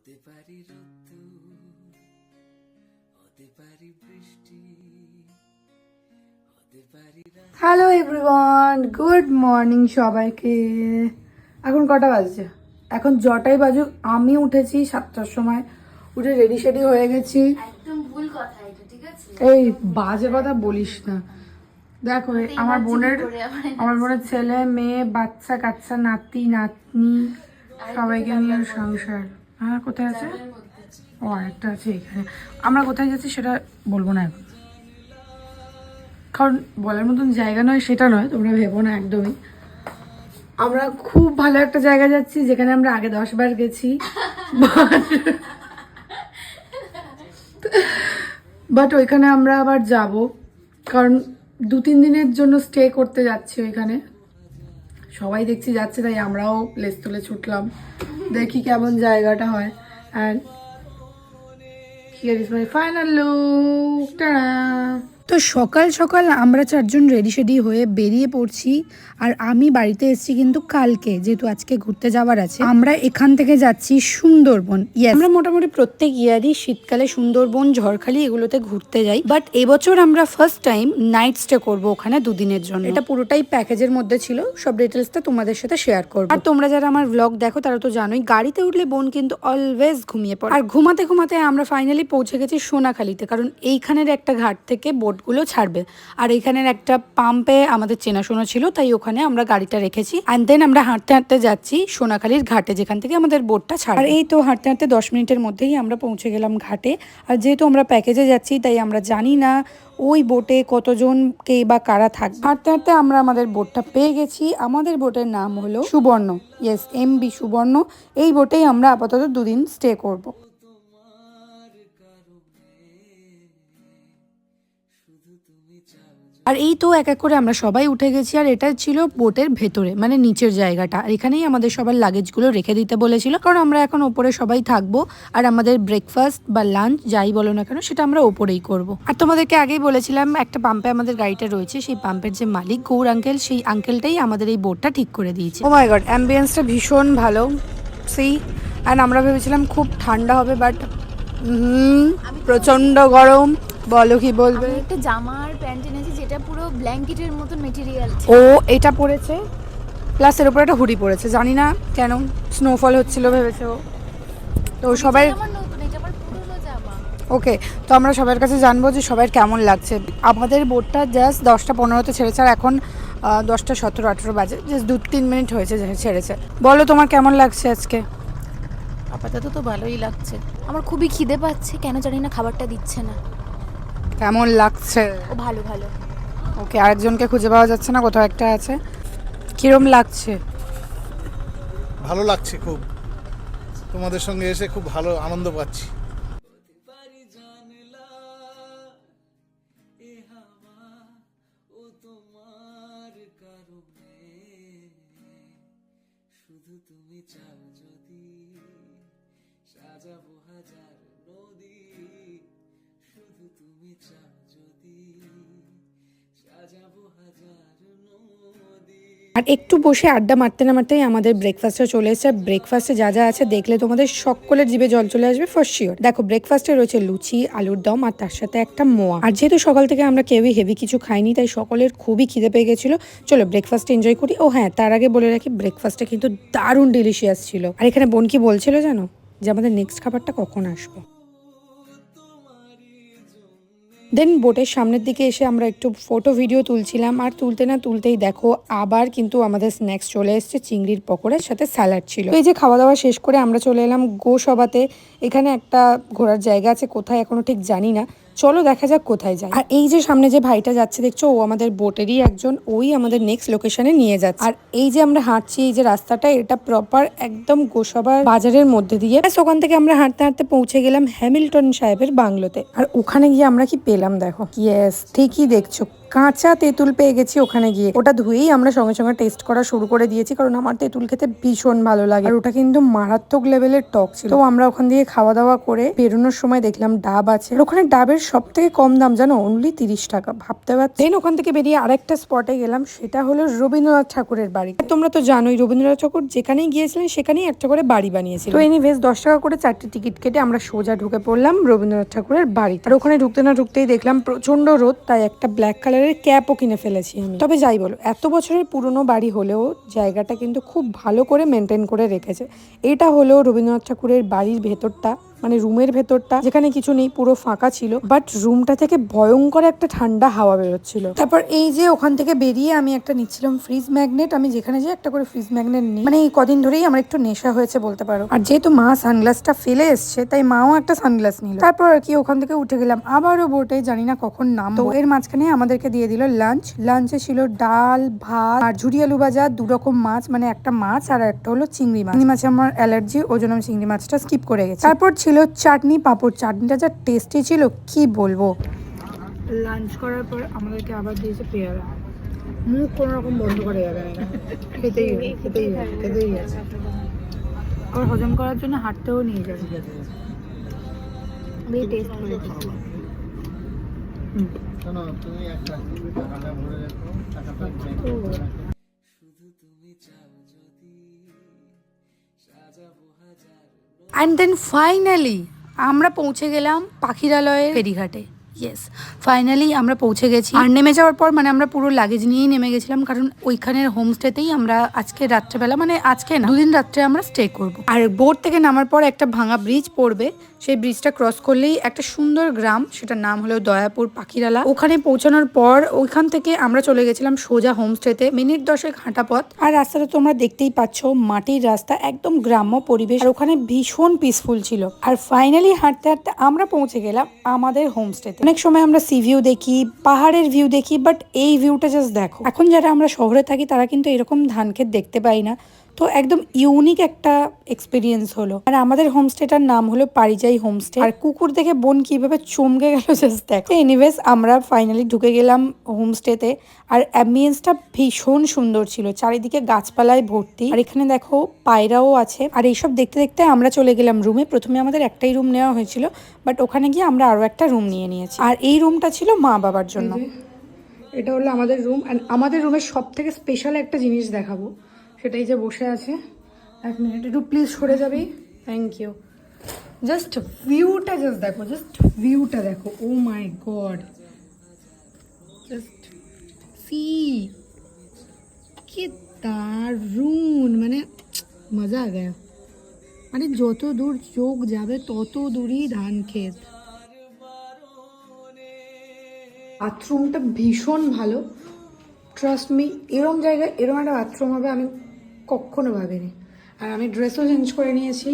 হতে পারি রোদ্দুর হতে পারি বৃষ্টি হতে পারি হ্যালো এভরিওয়ান গুড মর্নিং সবাইকে। এখন কটা বাজছে? এখন জটাই বাজুক আমি উঠেছি সাতটার সময়। উঠে রেডি শেডি হয়ে গেছি। একদম ভুল কথা এটা ঠিক আছে? এই বাজে কথা বলিস না। দেখো আমার বোনের আমার বোনের ছেলে মেয়ে বাচ্চা কাচ্চা নাতি নাতনি সবাইকে নিয়ে সংসার। হ্যাঁ কোথায় আছে? ও, আরেকটা আছে এখানে। আমরা কোথায় যাচ্ছি সেটা বলব না এখন। কারণ বলার মতন জায়গা নয়, সেটা নয়, তোমরা ভেবো না একদমই। আমরা খুব ভালো একটা জায়গা যাচ্ছি, যেখানে আমরা আগে দশ বার গেছি। বাট ওইখানে আমরা আবার যাব, কারণ দু তিন দিনের জন্য স্টে করতে যাচ্ছি ওইখানে। সবাই দেখছি যাচ্ছে, তাই আমরাও প্লেস তুলে ছুটলাম। দেখি কেমন জায়গাটা হয়। অ্যান্ড ফাইনাল লুক তো সকাল সকাল আমরা চারজন রেডি শেডি হয়ে বেরিয়ে পড়ছি আর আমি বাড়িতে এসেছি কিন্তু কালকে যেহেতু আজকে ঘুরতে যাওয়ার আছে। আমরা এখান থেকে যাচ্ছি সুন্দরবন। আমরা মোটামুটি প্রত্যেক ইয়ারই শীতকালে সুন্দরবন ঝড়খালি এগুলোতে ঘুরতে যাই বাট এবছর আমরা ফার্স্ট টাইম নাইট স্টে করব ওখানে দুদিনের জন্য। এটা পুরোটাই প্যাকেজের মধ্যে ছিল সব ডিটেলসটা তোমাদের সাথে শেয়ার করব। আর তোমরা যারা আমার ব্লগ দেখো তারা তো জানোই গাড়িতে উঠলে বোন কিন্তু অলওয়েজ ঘুমিয়ে পড়ে। আর ঘুমাতে ঘুমাতে আমরা ফাইনালি পৌঁছে গেছি সোনাখালিতে কারণ এইখানের একটা ঘাট থেকে বোটগুলো ছাড়বে। আর এখানের একটা পাম্পে আমাদের চেনাশোনা ছিল তাই ওখানে আমরা গাড়িটা রেখেছি। অ্যান্ড দেন আমরা হাঁটতে হাঁটতে যাচ্ছি সোনাখালির ঘাটে যেখান থেকে আমাদের বোটটা ছাড়বে। আর এই তো হাঁটতে হাঁটতে দশ মিনিটের মধ্যেই আমরা পৌঁছে গেলাম ঘাটে। আর যেহেতু আমরা প্যাকেজে যাচ্ছি তাই আমরা জানি না ওই বোটে কতজন কে বা কারা থাকবে। হাঁটতে হাঁটতে আমরা আমাদের বোটটা পেয়ে গেছি। আমাদের বোটের নাম হলো সুবর্ণ। ইয়েস এম বি সুবর্ণ। এই বোটেই আমরা আপাতত দুদিন স্টে করব। আর এই তো এক এক করে আমরা সবাই উঠে গেছি, আর এটা ছিল বোটের ভেতরে মানে নিচের জায়গাটা। আর এখানেই আমাদের সবার লাগেজগুলো রেখে দিতে বলেছিল। কারণ আমরা এখন ওপরে সবাই থাকব, আর আমাদের ব্রেকফাস্ট বা লাঞ্চ যাই বলো না কেন, সেটা আমরা ওপরেই করব। আর তোমাদেরকে আগেই বলেছিলাম, একটা পাম্পে আমাদের গাড়িটা রয়েছে, সেই পাম্পের যে মালিক গৌর আঙ্কেল সেই আঙ্কেলটাই আমাদের এই বোটটা ঠিক করে দিয়েছে। ও গড অ্যাম্বিয়েন্সটা ভীষণ ভালো সেই অ্যান্ড আমরা ভেবেছিলাম খুব ঠান্ডা হবে বাট প্রচণ্ড গরম বলো কি বলবে? আমি একটা জামা আর প্যান্ট এনেছি যেটা পুরো ব্ল্যাঙ্কেটের মতো মেটেরিয়াল ও এটা পড়েছে প্লাস এর উপরে একটা হুডি পড়েছে জানি না কেন স্নোফল হচ্ছিল ভেবেছে? ও তো সবাই ওকে তো আমরা সবার কাছে জানব যে সবার কেমন লাগছে। আমাদের বোটটা জাস্ট দশটা পনেরোতে ছেড়েছে আর এখন দশটা সতেরো আঠেরো বাজে জাস্ট দু তিন মিনিট হয়েছে ছেড়েছে। বলো তোমার কেমন লাগছে আজকে? আপাতত তো ভালোই লাগছে। আমার খুবই খিদে পাচ্ছে কেন জানি না খাবারটা দিচ্ছে না। কেমন লাগছে? ও ভালো ভালো। ওকে আরেকজনকে খুঁজে পাওয়া যাচ্ছে না কোথাও একটা আছে। কিরম লাগছে? ভালো লাগছে খুব। তোমাদের সঙ্গে এসে খুব ভালো আনন্দ পাচ্ছি। পারি জানলা ও তোমার কারণে শুধু তুমি চাও হাজার নদী, শুধু তুমি চাও যদি আর একটু বসে আড্ডা মারতে না মারতেই আমাদের ব্রেকফাস্টে চলে এসেছে। ব্রেকফাস্টে যা যা আছে দেখলে তোমাদের সকলের জিভে জল চলে আসবে ফর শিওর দেখো ব্রেকফাস্টে রয়েছে লুচি, আলুর দম আর তার সাথে একটা মোয়া। আর যেহেতু সকাল থেকে আমরা কেউই হেভি কিছু খাইনি, তাই সকলের খুবই খিদে পেয়ে গেছিল। চলো ব্রেকফাস্ট এনজয় করি। ও হ্যাঁ তার আগে বলে রাখি ব্রেকফাস্টে কিন্তু দারুণ ডিলিশিয়াস ছিল। আর এখানে বোন কি বলছিল জানো? যে আমাদের নেক্সট খাবারটা কখন আসবে। দেন বোটের সামনের দিকে এসে আমরা একটু ফটো ভিডিও তুলছিলাম। আর তুলতে না তুলতেই দেখো, আবার কিন্তু আমাদের স্ন্যাক্স চলে এসছে, চিংড়ির পকোড়ার সাথে স্যালাড ছিল। এই যে খাওয়া দাওয়া শেষ করে আমরা চলে এলাম গোসভাতে এখানে একটা ঘোরার জায়গা আছে, কোথায় এখনও ঠিক জানি না। চলো দেখা যাক কোথায় যায়। আর এই যে সামনে যে ভাইটা যাচ্ছে দেখছ? ও আমাদের বোটেরই একজন ওই আমাদের নেক্সট লোকেশনে নিয়ে যাচ্ছে। আর এই যে আমরা হাঁটছি এই যে রাস্তাটা এটা প্রপার একদম গোসাবার বাজারের মধ্যে দিয়ে। ওখান থেকে আমরা হাঁটতে হাঁটতে পৌঁছে গেলাম হ্যামিল্টন সাহেবের বাংলোতে। আর ওখানে গিয়ে আমরা কি পেলাম দেখো? ইয়েস ঠিকই দেখছ। কাঁচা তেঁতুল পেয়ে গেছি ওখানে গিয়ে। ওটা ধুয়েই আমরা সঙ্গে সঙ্গে টেস্ট করা শুরু করে দিয়েছি, কারণ আমার তেঁতুল খেতে ভীষণ ভালো লাগে। আর ওটা কিন্তু মারাত্মক লেভেলের টক ছিল। তো আমরা ওখান দিয়ে খাওয়া দাওয়া করে বেরোনোর সময় দেখলাম ডাব আছে। ওখানে ডাবের সব থেকে কম দাম, জানো? অনলি তিরিশ টাকা। ভাবতে পারছি? দেন ওখান থেকে বেরিয়ে আরেকটা স্পটে গেলাম, সেটা হলো রবীন্দ্রনাথ ঠাকুরের বাড়ি। তোমরা তো জানোই, রবীন্দ্রনাথ ঠাকুর যেখানেই গিয়েছিলেন, সেখানেই একটা করে বাড়ি বানিয়েছিল। তো এনিওয়েজ দশ টাকা করে চারটে টিকিট কেটে আমরা সোজা ঢুকে পড়লাম রবীন্দ্রনাথ ঠাকুরের বাড়ি আর ওখানে ঢুকতে না ঢুকতেই দেখলাম প্রচণ্ড রোদ, তাই একটা ব্ল্যাক কালারের ক্যাপও কিনে ফেলেছি আমি। তবে যাই বলো, এত বছরের পুরনো বাড়ি হলেও জায়গাটা কিন্তু খুব ভালো করে মেনটেন করে রেখেছে। এটা হলো রবীন্দ্রনাথ ঠাকুরের বাড়ির ভেতরটা। মানে রুমের ভেতরটা, যেখানে কিছু নেই, পুরো ফাঁকা ছিল বাট রুমটা থেকে ভয়ঙ্কর একটা ঠান্ডা হাওয়া বেরোচ্ছিল। তারপর এই যে ওখান থেকে বেরিয়ে আমি একটা নিচ্ছিলাম ফ্রিজ ম্যাগনেট আমি যেখানে যাই একটা করে ফ্রিজ ম্যাগনেট নিই। মানে এই কদিন ধরেই আমার একটু নেশা হয়েছে বলতে পারো। আর যেহেতু মা সানগ্লাসটা ফেলে এসছে, তাই মাও একটা সানগ্লাস নিল। তারপর আর কি ওখান থেকে উঠে গেলাম। আবারও বোটে জানি না কখন নাম তো এর মাঝখানে আমাদেরকে দিয়ে দিল লাঞ্চ লাঞ্চে ছিল ডাল, ভাত আর ঝুরি আলু ভাজা, দু রকম মাছ মানে একটা মাছ আর একটা হলো চিংড়ি মাছ। চিংড়ি মাছে আমার অ্যালার্জি ওই জন্য আমি চিংড়ি মাছটা স্কিপ করে গেছি। তারপর চাটনি পাঁপড় চাটনিটা যা টেস্টি ছিল কি বলব? লাঞ্চ করার পর আমাদেরকে আবার দিয়েছে পেয়ারা। মুখ কোনো রকম বন্ধ করে যাবে। না খেতেই খেতেই খেতেই আছে আবার হজম করার জন্য হাঁটতেও নিয়ে যাবে। বেশ টেস্ট কেন তুমি একটা টাকাটা ভরে রাখো টাকাটা অ্যান্ড দেন ফাইনালি আমরা পৌঁছে গেলাম পাখিরালয়ের ফেরিঘাটে। ইয়েস ফাইনালি আমরা পৌঁছে গেছি। আর নেমে যাওয়ার পর মানে আমরা পুরো লাগেজ নিয়েই নেমে গেছিলাম, কারণ ওইখানের হোমস্টেতেই আমরা আজকে রাত্রেবেলা মানে আজকে না, দুদিন রাত্রে আমরা স্টে করব। আর বোট থেকে নামার পর একটা ভাঙা ব্রিজ পড়বে সেই ব্রিজটা ক্রস করলেই একটা সুন্দর গ্রাম, সেটার নাম হলো দয়াপুর পাখিরালা। ওখানে পৌঁছানোর পর ওইখান থেকে আমরা চলে গেছিলাম সোজা হোমস্টেতে মিনিট দশেক হাঁটা পথ। আর রাস্তাটা তোমরা দেখতেই পাচ্ছ, মাটির রাস্তা একদম গ্রাম্য পরিবেশ। আর ওখানে ভীষণ পিসফুল ছিল। আর ফাইনালি হাঁটতে হাঁটতে আমরা পৌঁছে গেলাম আমাদের হোমস্টেতে অনেক সময় আমরা সি ভিউ দেখি, পাহাড়ের ভিউ দেখি বাট এই ভিউটা জাস্ট দেখো। এখন যারা আমরা শহরে থাকি, তারা কিন্তু এরকম ধান ক্ষেত দেখতে পাই না। তো একদম ইউনিক একটা এক্সপিরিয়েন্স হলো। আর আমাদের হোমস্টেটার নাম হলো পারিজাই হোমস্টে আর কুকুর দেখে বোন কীভাবে চমকে গেল জাস্ট দেখো। এনিওয়েজ আমরা ফাইনালি ঢুকে গেলাম হোমস্টেতে আর অ্যাম্বিয়েন্সটা ভীষণ সুন্দর ছিল। চারিদিকে গাছপালায় ভর্তি। আর এখানে দেখো পায়রাও আছে। আর এইসব দেখতে দেখতে আমরা চলে গেলাম রুমে প্রথমে আমাদের একটাই রুম নেওয়া হয়েছিল বাট ওখানে গিয়ে আমরা আরও একটা রুম নিয়ে নিয়েছি। আর এই রুমটা ছিল মা বাবার জন্য। এটা হলো আমাদের রুম অ্যান্ড আমাদের রুমের সব থেকে স্পেশাল একটা জিনিস দেখাবো। সেটাই যে বসে আছে। এক মিনিট একটু প্লিজ সরে যাবি। থ্যাংক ইউ জাস্ট ভিউটা জাস্ট দেখো জাস্ট ভিউটা দেখো। Oh my god just see কি দারুণ মানে মজা আ গয়া। মানে যত দূর চোখ যাবে, তত দূরই ধান বাথরুমটা ভীষণ ভালো। ট্রাস্ট মি এরম জায়গায় এরম একটা বাথরুম হবে, আমি কখনো ভাবিনি। আর আমি ড্রেসও চেঞ্জ করে নিয়েছি।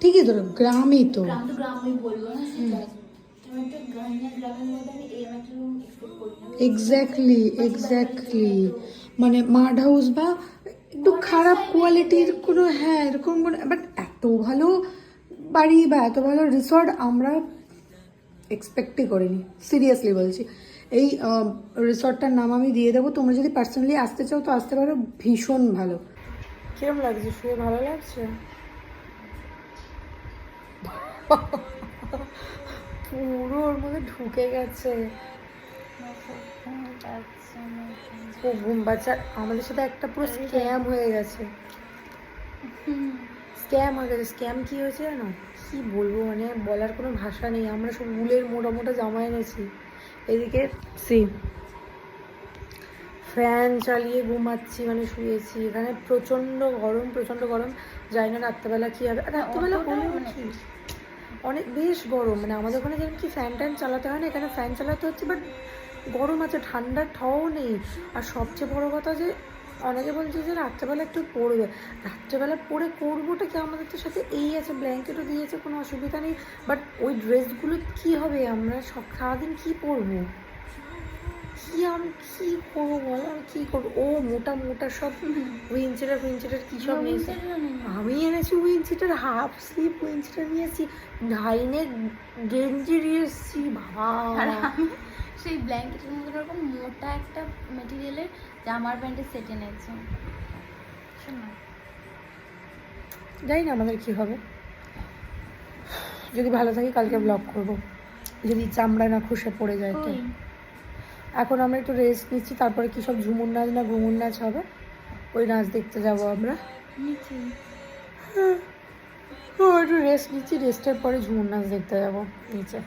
ঠিকই তো গ্রামই তো। এক্স্যাক্টলি এক্স্যাক্টলি মানে মাড হাউস বা একটু খারাপ কোয়ালিটির কোনো হ্যাঁ এরকম কোনো বাট এত ভালো বাড়ি বা এত ভালো রিসর্ট আমরা এক্সপেক্টই করিনি। সিরিয়াসলি বলছি। এই রিসর্টটার নাম আমি দিয়ে দেবো। তোমরা যদি পার্সোনালি আসতে চাও, তো আসতে পারো। ভীষণ ভালো। কিরম লাগছে? শুয়ে ভালো লাগছে? পুরো ওর মধ্যে ঢুকে গেছে। ঘুম আমাদের সাথে একটা পুরো স্ক্যাম হয়ে গেছে। স্ক্যাম হয়ে গেছে। স্ক্যাম কি হয়েছে জানো? কি বলব? মানে বলার কোনো ভাষা নেই। আমরা সব উলের মোটা মোটা জামা এনেছি। এদিকে সি। ফ্যান চালিয়ে ঘুমাচ্ছি মানে শুয়েছি। এখানে প্রচণ্ড গরম প্রচণ্ড গরম। যাই না রাত্রেবেলা কি হবে আর রাত্রেবেলা হলেও উঠছি অনেক বেশ গরম। মানে আমাদের ওখানে যেমন কি ফ্যান ট্যান চালাতে হয় না এখানে ফ্যান চালাতে হচ্ছে বাট গরম আছে ঠান্ডার ঠাও নেই। আর সবচেয়ে বড় কথা যে অনেকে বলছে যে রাত্রেবেলা একটু পড়বে। রাত্রেবেলা পরে করবোটা কি? আমাদের তো সাথে এই আছে ব্ল্যাঙ্কেটও দিয়েছে কোনো অসুবিধা নেই। বাট ওই ড্রেসগুলো কি হবে? আমরা সব সারাদিন কী পরবো? কী আমি কি করব বলো? আমি কি করব? ও মোটা মোটা সব উইনচেটার উইনচেটার কী সব নিয়েছে? আমি এনেছি উইনচেটার হাফ স্লিপ উইনচেটার নিয়েছি নাইনের গেঞ্জি নিয়ে এসেছি বাবা। সেই ব্ল্যাঙ্কেটের মধ্যে ওরকম মোটা একটা মেটেরিয়ালের জামার প্যান্টের সেট এনেছি। শোন। জানি না আমাদের কি হবে। যদি ভালো থাকি কালকে ব্লগ করব। যদি চামড়া না খসে পড়ে যায় তো। এখন আমরা একটু রেস্ট নিচ্ছি তারপরে কি সব ঝুমুর নাচ না ঘুমুর নাচ হবে? ওই নাচ দেখতে যাব আমরা। নিচে। একটু রেস্ট নিচ্ছি রেস্টের পরে ঝুমুর নাচ দেখতে যাব। নিচে।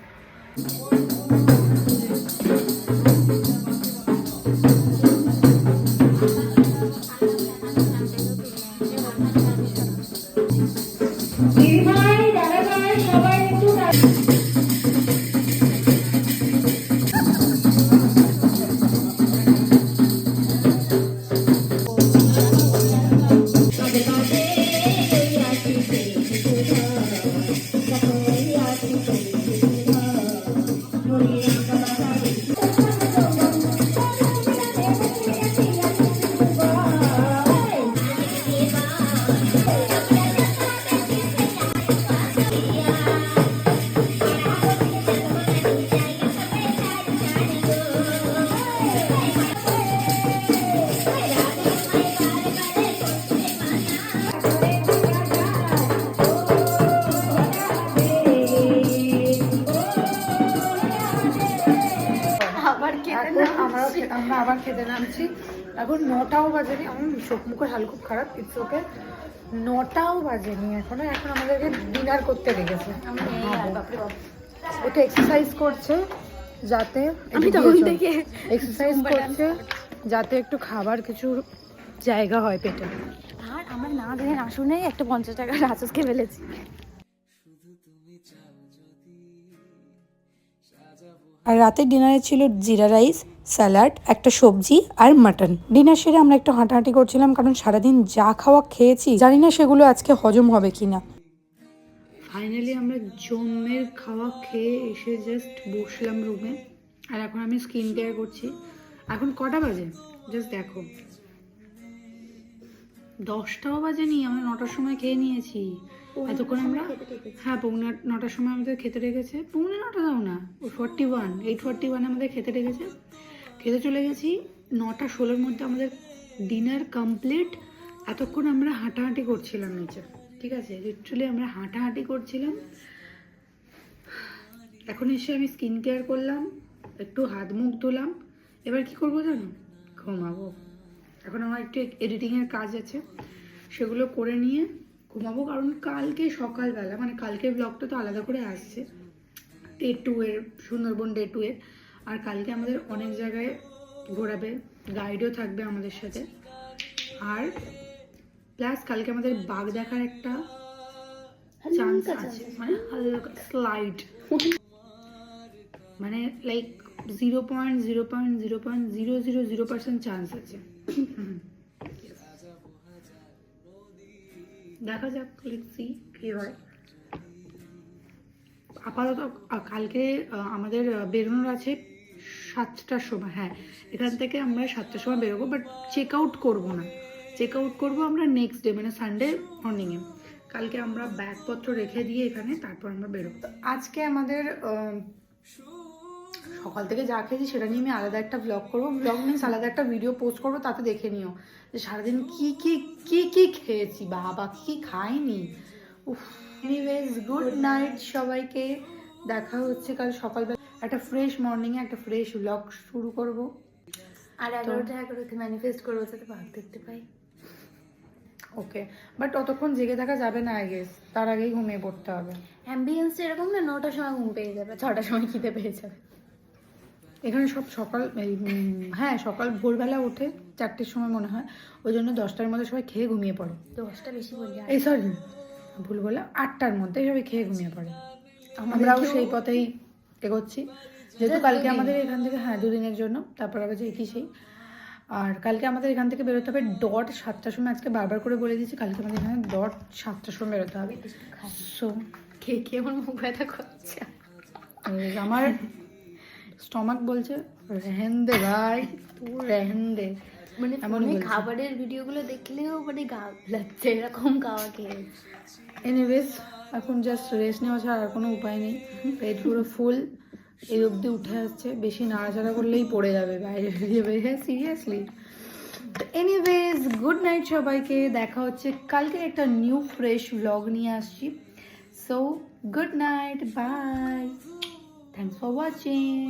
আমরা আমরা আবার খেতে নামছি। এখন নটাও বাজেনি। আমার চোখ মুখের হাল খুব খারাপ ইটস ওকে নটাও বাজেনি এখনও। এখন আমাদেরকে ডিনার করতে বাপ। ওটা এক্সারসাইজ করছে যাতে আমি তখন থেকে এক্সারসাইজ করছে যাতে একটু খাবার কিছু জায়গা হয় পেটে। আর আমার না দেখে না শুনে একটা পঞ্চাশ টাকা রাচস খেয়ে ফেলেছি। আর রাতের ডিনারে ছিল জিরা রাইস স্যালাড একটা সবজি আর মাটন। ডিনার সেরে আমরা একটু হাঁটাহাঁটি করছিলাম কারণ সারাদিন যা খাওয়া খেয়েছি জানি না সেগুলো আজকে হজম হবে কিনা। ফাইনালি আমরা জমের খাওয়া খেয়ে এসে জাস্ট বসলাম রুমে আর এখন আমি স্কিন কেয়ার করছি। এখন কটা বাজে? জাস্ট দেখো। দশটাও বাজেনি আমরা নটার সময় খেয়ে নিয়েছি। এতক্ষণ আমরা হ্যাঁ পৌনে নটার সময় আমাদের খেতে রেখেছে পৌনে নটা দাও না ও forty one eight forty one আমাদের খেতে রেখেছে খেতে চলে গেছি। নটা ষোলোর মধ্যে আমাদের ডিনার কমপ্লিট এতক্ষণ আমরা হাঁটাহাঁটি করছিলাম নিচে, ঠিক আছে? লিটারালি আমরা হাঁটাহাঁটি করছিলাম। এখন এসে আমি স্কিন কেয়ার করলাম, একটু হাত মুখ ধুলাম। এবার কি করব জানো? ঘুমাবো। এখন আমার একটু এডিটিংয়ের কাজ আছে। সেগুলো করে নিয়ে ঘুমাবো, কারণ কালকে সকালবেলা মানে কালকের ব্লগটা তো আলাদা করে আসছে। ডে টু এর, সুন্দরবন ডে টু এর। আর কালকে আমাদের অনেক জায়গায় ঘোরাবে গাইডও থাকবে আমাদের সাথে। আর প্লাস কালকে আমাদের বাঘ দেখার একটা চান্স আছে। মানে হালকা স্লাইড মানে like zero point zero point zero point zero zero zero percent chance আছে। দেখা যাক লিখছি কি হয়। আপাতত কালকে আমাদের বেরোনোর আছে সাতটার সময় হ্যাঁ এখান থেকে আমরা সাতটার সময় বেরোবো বাট চেক আউট করব না। চেক আউট করব আমরা নেক্সট ডে মানে সানডে মর্নিংয়ে কালকে আমরা ব্যাগপত্র রেখে দিয়ে এখানে তারপর আমরা বেরোবো। আজকে আমাদের সকাল থেকে যা খেয়েছি সেটা নিয়ে আমি আলাদা একটা ব্লগ করব। ব্লগ মিনস আলাদা একটা ভিডিও পোস্ট করব, তাতে দেখে নিও যে সারাদিন কি কি কি কি খেয়েছি, বাবা, কি খাইনি। উফ এনিওয়েজ গুড নাইট সবাইকে, দেখা হচ্ছে কাল সকালবেলা। একটা ফ্রেশ মর্নিংয়ে একটা ফ্রেশ ব্লগ শুরু করব। আর এগারোটা এগারোতে ম্যানিফেস্ট করব যাতে বাঘ দেখতে পাই। ওকে বাট অতক্ষণ জেগে থাকা যাবে না আই গেস তার আগেই ঘুমিয়ে পড়তে হবে। অ্যাম্বিয়েন্সটা এরকম না নটার সময় ঘুম পেয়ে যাবে ছটার সময় খিদে পেয়ে যাবে। এখানে সব সকাল হ্যাঁ সকাল ভোরবেলা উঠে চারটের সময় মনে হয় ওই জন্য দশটার মধ্যে সবাই খেয়ে ঘুমিয়ে পড়ে। দশটা বেশি আর এই সরি ভুল বলে আটটার মধ্যে সবাই খেয়ে ঘুমিয়ে পড়ে। আমরাও সেই পথেই এগোচ্ছি যেহেতু কালকে আমাদের এখান থেকে হ্যাঁ দুদিনের জন্য তারপর আবার যে কি সেই। আর কালকে আমাদের এখান থেকে বেরোতে হবে ডট সাতটার সময় আজকে বারবার করে বলে দিয়েছি কালকে আমাদের এখানে ডট সাতটার সময় বেরোতে হবে। সো খেয়ে খেয়ে আমার মুখ ব্যথা করছে? আমার স্টমাক বলছে রেহেন দে ভাই তুই রেহেন দে। মানে ফোনে। খাবারের ভিডিওগুলো দেখলেও মানে গা লাগছে এরকম খাওয়া খেয়ে এনিওয়েজ এখন জাস্ট রেস্ট নেওয়া ছাড়া আর কোনো উপায় নেই। পেট পুরো ফুল এই অবধি উঠে আসছে। বেশি নাড়াচাড়া করলেই পড়ে যাবে বাইরে বেরিয়ে বেরিয়ে সিরিয়াসলি এনিওয়েজ গুড নাইট সবাইকে। দেখা হচ্ছে কালকে একটা নিউ ফ্রেশ ব্লগ নিয়ে আসছি। So good night bye thanks for watching